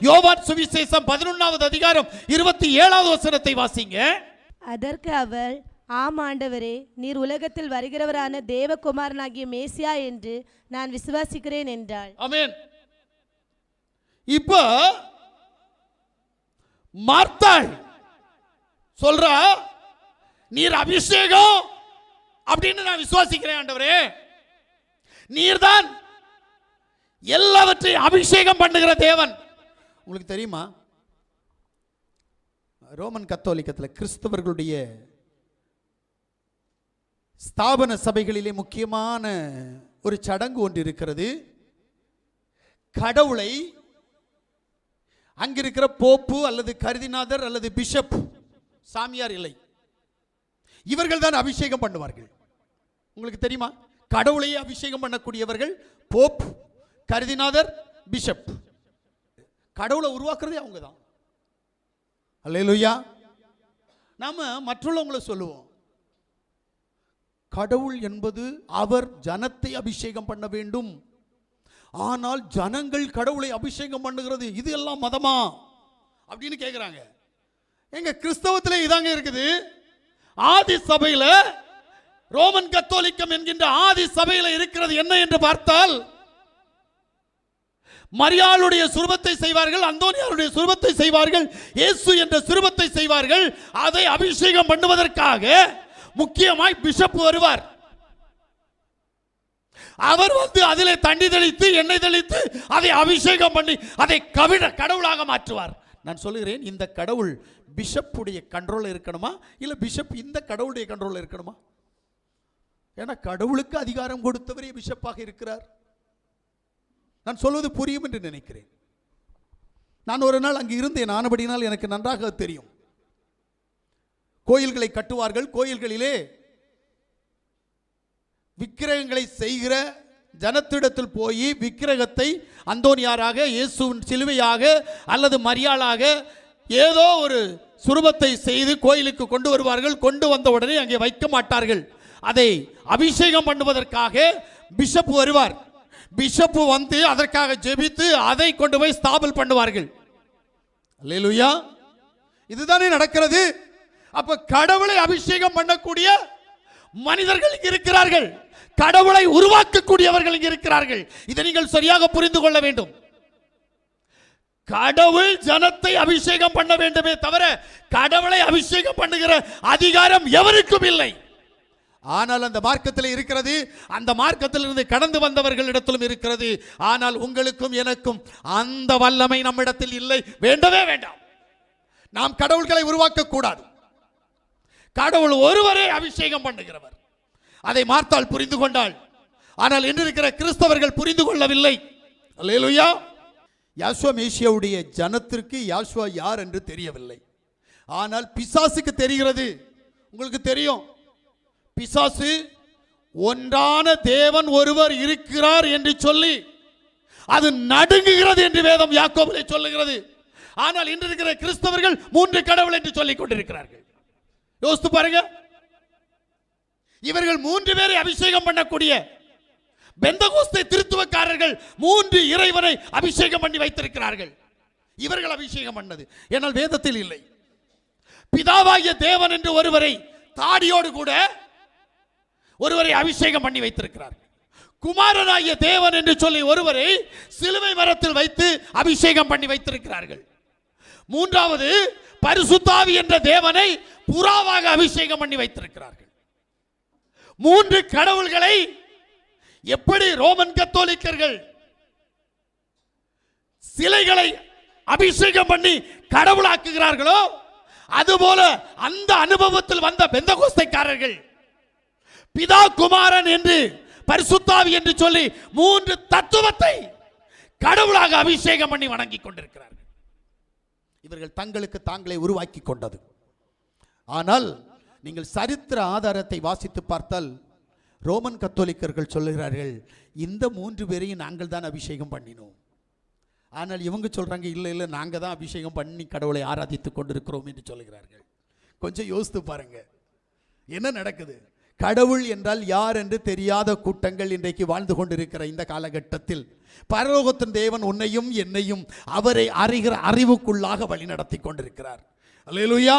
யோவான் சுவிசேஷம் பதினொன்னாவது அதிகாரம் இருபத்தி ஏழாவது வசனத்தை வாசிங்க. அதற்கு அவர் ஆம் ஆண்டவரே நீர் உலகத்தில் வருகிறவரான தேவகுமாரனாகிய மேசியா என்று நான் விசுவாசிக்கிறேன் என்றாள். ஆமென். இப்போ மார்த்தாள் சொல்றா நீர் அபிஷேகம் அப்படின்னு நான் விசுவாசிக்கிறேன் ஆண்டவரே. நீர்தான் எல்லாவற்றையும் அபிஷேகம் பண்ணுகிற தேவன். உங்களுக்கு தெரியுமா? ரோமன் கத்தோலிக்கத்தில் கிறிஸ்தவர்களுடைய ஸ்தாபன சபைகளிலே முக்கியமான ஒரு சடங்கு ஒன்று இருக்கிறது. கடவுளை அங்கிருக்கிற போப்பு அல்லது கருதிநாதர் அல்லது பிஷப் சாமியார் இல்லை. இவர்கள் தான் அபிஷேகம் பண்ணுவார்கள். உங்களுக்கு தெரியுமா? கடவுளையே அபிஷேகம் பண்ணக்கூடியவர்கள் போப் கருதிநாதர் பிஷப். கடவுளை உருவாக்குறதே அவங்க தான் அல்லேலூயா. நாம் மற்றவங்களை சொல்லுவோம். கடவுள் என்பது அவர் ஜனத்தை அபிஷேகம் பண்ண வேண்டும். ஆனால் ஜனங்கள் கடவுளை அபிஷேகம் பண்ணுகிறது இது எல்லாம் மதமா? அப்படின்னு கேட்குறாங்க எங்க கிறிஸ்தவத்தில் இதாங்க இருக்குது. ஆதி சபையில் ரோமன் கத்தோலிக்கம் என்கின்ற ஆதி சபையில் இருக்கிறது என்ன என்று பார்த்தால் மரியாளுடைய சுருபத்தை செய்வார்கள் அந்தோனியாருடைய சுருபத்தை செய்வார்கள் இயேசு என்ற சுருபத்தை செய்வார்கள். அதை அபிஷேகம் பண்ணுவதற்காக முக்கியமாய் பிஷப் வருவார். அவர் வந்து அதிலே தண்ணி தெளித்து எண்ணெய் தெளித்து அதை அபிஷேகம் பண்ணி அதை கவிட கடவுளாக மாற்றுவார். நான் சொல்லுகிறேன் இந்த கடவுள் பிஷப்புடைய கண்ட்ரோல் இருக்கணுமா? இல்ல பிஷப் இந்த கடவுளுடைய கண்ட்ரோல் இருக்கணுமா? ஏன்னா கடவுளுக்கு அதிகாரம் கொடுத்தவரே பிஷப்பாக இருக்கிறார். நான் சொல்வது புரியும் என்று நினைக்கிறேன். நான் ஒரு நாள் அங்கு இருந்தேன். ஆனபடினால் எனக்கு நன்றாக தெரியும். கோயில்களை கட்டுவார்கள். கோயில்களிலே விக்கிரகங்களை செய்கிற ஜனத்திடத்தில் போய் விக்கிரகத்தை அந்தோனியாராக இயேசுவின் சிலுவையாக அல்லது மரியாளாக ஏதோ ஒரு சுரூபத்தை செய்து கோயிலுக்கு கொண்டு வருவார்கள். கொண்டு வந்த உடனே அங்கே வைக்க மாட்டார்கள். அதை அபிஷேகம் பண்ணுவதற்காக பிஷப் வருவார். பிஷப்பு வந்து அதற்காக ஜெபித்து அதை கொண்டு போய் ஸ்தாபல் பண்ணுவார்கள். அல்லேலூயா. இதுதானே நடக்கிறது. அப்ப கடவுளை அபிஷேகம் பண்ணக்கூடிய மனிதர்கள் இருக்கிறார்கள். கடவுளை உருவாக்கக்கூடியவர்கள் இருக்கிறார்கள். இதை நீங்கள் சரியாக புரிந்து கொள்ள வேண்டும். கடவுள் ஜனத்தை அபிஷேகம் பண்ண வேண்டுமே தவிர கடவுளை அபிஷேகம் பண்ணுகிற அதிகாரம் எவருக்கும் இல்லை. ஆனால் அந்த மார்க்கத்தில் இருக்கிறது அந்த மார்க்கத்தில் இருந்து கடந்து வந்தவர்களிடத்திலும் இருக்கிறது. ஆனால் உங்களுக்கும் எனக்கும் அந்த வல்லமை நம்மிடத்தில் இல்லை. வேண்டவே வேண்டாம். நாம் கடவுள்களை உருவாக்கக்கூடாது. கடவுள் ஒருவரே அபிஷேகம் பண்ணுகிறவர். அதை மார்த்தாள் புரிந்து கொண்டாள் ஆனால் இன்று இருக்கிற கிறிஸ்தவர்கள் புரிந்து கொள்ளவில்லை. அல்லேலூயா. யாஸ்வா மேசியாவுடைய ஜனத்திற்கு யாஸ்வா யார் என்று தெரியவில்லை. ஆனால் பிசாசுக்கு தெரிகிறது. உங்களுக்கு தெரியும். பிசாசு ஒன்றான தேவன் ஒருவர் இருக்கிறார் என்று சொல்லி அது நடுங்குகிறது என்று வேதம் யாக்கோபிலே சொல்லுகிறது. ஆனால் இன்று இருக்கிற கிறிஸ்தவர்கள் மூன்று கடவுள் என்று சொல்லிக் கொண்டிருக்கிறார்கள். யோசித்து பாருங்க. இவர்கள் மூன்று பேரை அபிஷேகம் பண்ணக்கூடிய பெந்தகோஸ்தை திருத்துவக்காரர்கள் மூன்று இறைவனை அபிஷேகம் பண்ணி வைத்திருக்கிறார்கள். இவர்கள் அபிஷேகம் பண்ணது. என்னால் வேதத்தில் இல்லை. பிதாவாகிய தேவன் என்று ஒருவரை தாடியோடு கூட ஒருவரை அபிஷேகம் பண்ணி வைத்திருக்கிறார்கள் குமாரனாகிய தேவன் என்று சொல்லி ஒருவரை சிலுவை மரத்தில் வைத்து அபிஷேகம் பண்ணி வைத்திருக்கிறார்கள். மூன்றாவது பரிசுத்தாவி என்ற தேவனை புறாவாக அபிஷேகம் பண்ணி வைத்திருக்கிறார்கள். மூன்று கடவுள்களை எப்படி ரோமன் கத்தோலிக்கர்கள் சிலைகளை அபிஷேகம் பண்ணி கடவுளாக்குகிறார்களோ அதுபோல அந்த அனுபவத்தில் வந்த பெந்தகோஸ்தைக்காரர்கள் பிதா குமாரன் என்று பரிசுத்தாவி என்று சொல்லி மூன்று தத்துவத்தை கடவுளாக அபிஷேகம் பண்ணி வணங்கி கொண்டிருக்கிறார்கள். இவர்கள் தங்களுக்கு தாங்களே உருவாக்கி கொண்டது. ஆனால் நீங்கள் சரித்திர ஆதாரத்தை வாசித்து பார்த்தால் ரோமன் கத்தோலிக்கர்கள் சொல்லுகிறார்கள் இந்த மூன்று பேரையும் நாங்கள் தான் அபிஷேகம் பண்ணினோம். ஆனால் இவங்க சொல்கிறாங்க இல்லை இல்லை நாங்கள் தான் அபிஷேகம் பண்ணி கடவுளை ஆராதித்து கொண்டிருக்கிறோம் என்று சொல்லுகிறார்கள். கொஞ்சம் யோசித்து பாருங்கள் என்ன நடக்குது? கடவுள் என்றால் யார் என்று தெரியாத கூட்டங்கள் இன்றைக்கு வாழ்ந்து கொண்டிருக்கிற இந்த காலகட்டத்தில். பரலோகத்தின் தேவன் உன்னையும் என்னையும் அவரை அறிகிற அறிவுக்குள்ளாக வழிநடத்தி கொண்டிருக்கிறார். அல்லேலூயா!